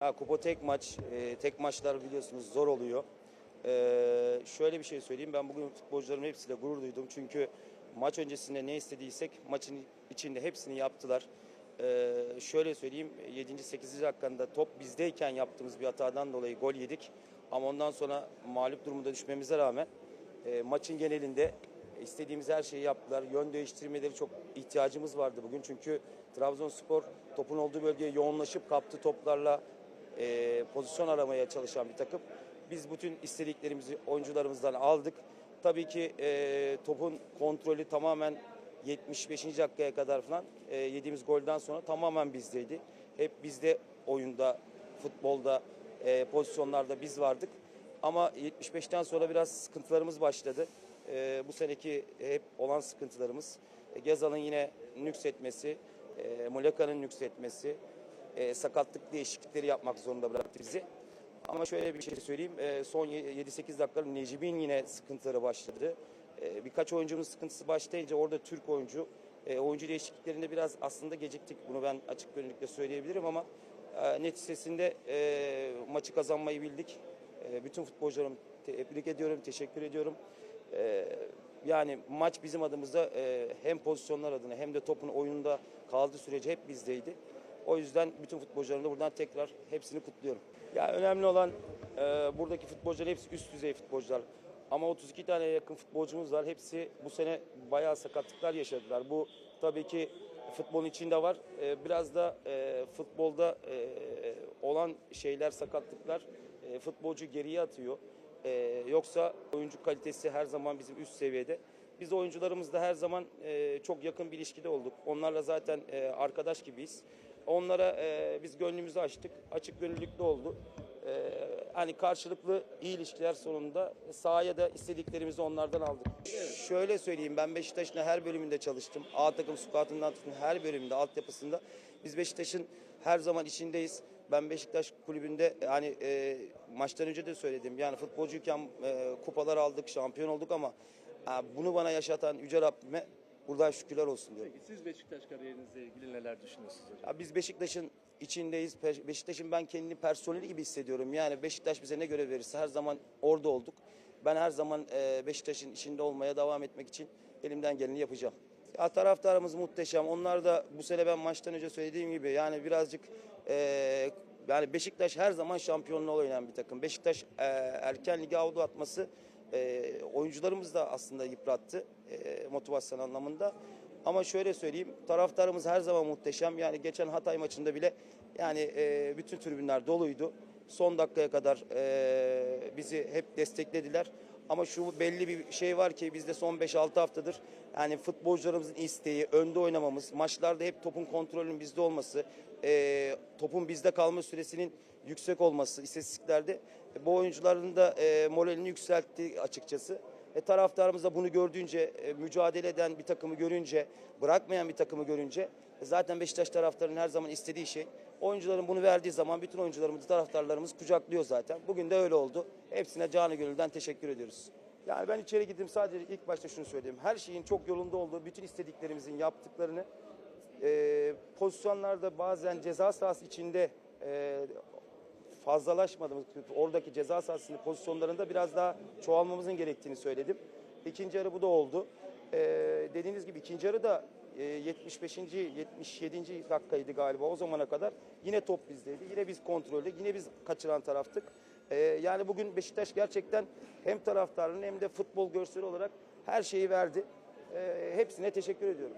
Ha, kupa tek maç, e, tek maçlar biliyorsunuz zor oluyor. E, şöyle bir şey söyleyeyim, ben bugün futbolcuların hepsiyle gurur duydum. Çünkü maç öncesinde ne istediysek maçın içinde hepsini yaptılar. E, şöyle söyleyeyim, 7. 8. dakikada top bizdeyken yaptığımız bir hatadan dolayı gol yedik. Ama ondan sonra mağlup durumda düşmemize rağmen e, maçın genelinde istediğimiz her şeyi yaptılar. Yön değiştirmeleri çok ihtiyacımız vardı bugün. Çünkü Trabzonspor topun olduğu bölgeye yoğunlaşıp kaptı toplarla e, pozisyon aramaya çalışan bir takım. Biz bütün istediklerimizi oyuncularımızdan aldık. Tabii ki e, topun kontrolü tamamen 75. dakikaya kadar falan e, yediğimiz golden sonra tamamen bizdeydi. Hep bizde oyunda, futbolda, e, pozisyonlarda biz vardık. Ama 75'ten sonra biraz sıkıntılarımız başladı. E, bu seneki hep olan sıkıntılarımız. E, Gezal'ın yine nüksetmesi, e, Muleka'nın nüksetmesi, e, sakatlık değişiklikleri yapmak zorunda bıraktı bizi. Ama şöyle bir şey söyleyeyim. e, son 7-8 dakikada Necip'in yine sıkıntıları başladı. E, birkaç oyuncunun sıkıntısı başlayınca orada Türk oyuncu e, oyuncu değişikliklerinde biraz aslında geciktik. Bunu ben açık gönüllükle söyleyebilirim ama e, neticesinde e, maçı kazanmayı bildik. E, bütün futbolcularımı tebrik ediyorum, teşekkür ediyorum. E, yani maç bizim adımıza e, hem pozisyonlar adına hem de topun oyununda kaldığı sürece hep bizdeydi. O yüzden bütün futbolcularımı da buradan tekrar hepsini kutluyorum. Ya önemli olan e, buradaki futbolcular hepsi üst düzey futbolcular. Ama 32 tane yakın futbolcumuz var. Hepsi bu sene bayağı sakatlıklar yaşadılar. Bu tabii ki futbolun içinde var. E, biraz da e, futbolda e, olan şeyler, sakatlıklar e, futbolcu geriye atıyor. E, yoksa oyuncu kalitesi her zaman bizim üst seviyede. Biz oyuncularımızla her zaman e, çok yakın bir ilişkide olduk. Onlarla zaten e, arkadaş gibiyiz. Onlara e, biz gönlümüzü açtık. Açık gönüllülükle oldu. E, hani karşılıklı iyi ilişkiler sonunda sahaya da istediklerimizi onlardan aldık. Şöyle söyleyeyim ben Beşiktaş'ın her bölümünde çalıştım. A takım squatından tutun her bölümünde altyapısında. Biz Beşiktaş'ın her zaman içindeyiz. Ben Beşiktaş kulübünde yani e, maçtan önce de söyledim. Yani futbolcuyken e, kupalar aldık, şampiyon olduk ama e, bunu bana yaşatan Yüce Rabbime buradan şükürler olsun diyorum. Peki siz Beşiktaş kariyerinizle ilgili neler düşünüyorsunuz hocam? Ya biz Beşiktaş'ın içindeyiz. Beşiktaş'ın ben kendini personeli gibi hissediyorum. Yani Beşiktaş bize ne görev verirse her zaman orada olduk. Ben her zaman e, Beşiktaş'ın içinde olmaya devam etmek için elimden geleni yapacağım. Taraftarımız muhteşem. Onlar da bu sene ben maçtan önce söylediğim gibi yani birazcık e, yani Beşiktaş her zaman şampiyonluğa oynayan bir takım. Beşiktaş e, erken lige avlu atması e, oyuncularımız da aslında yıprattı e, motivasyon anlamında. Ama şöyle söyleyeyim, taraftarımız her zaman muhteşem. Yani geçen Hatay maçında bile yani e, bütün tribünler doluydu. Son dakikaya kadar e, bizi hep desteklediler. Ama şu belli bir şey var ki bizde son 5-6 haftadır yani futbolcularımızın isteği, önde oynamamız, maçlarda hep topun kontrolünün bizde olması, e, topun bizde kalma süresinin yüksek olması istatistiklerde e, bu oyuncuların da e, moralini yükseltti açıkçası. E, taraftarımız da bunu gördüğünce, e, mücadele eden bir takımı görünce, bırakmayan bir takımı görünce e, zaten Beşiktaş taraftarının her zaman istediği şey. Oyuncuların bunu verdiği zaman bütün oyuncularımız, taraftarlarımız kucaklıyor zaten. Bugün de öyle oldu. Hepsine canı gönülden teşekkür ediyoruz. Yani ben içeri gittim sadece ilk başta şunu söyleyeyim. Her şeyin çok yolunda olduğu, bütün istediklerimizin yaptıklarını e, pozisyonlarda bazen ceza sahası içinde e, fazlalaşmadığımız, oradaki ceza sahasının pozisyonlarında biraz daha çoğalmamızın gerektiğini söyledim. İkinci yarı bu da oldu. Ee, dediğiniz gibi ikinci yarı da e, 75. 77. dakikaydı galiba o zamana kadar. Yine top bizdeydi. Yine biz kontrollü. Yine biz kaçıran taraftık. Ee, yani bugün Beşiktaş gerçekten hem taraftarının hem de futbol görseli olarak her şeyi verdi. Ee, hepsine teşekkür ediyorum.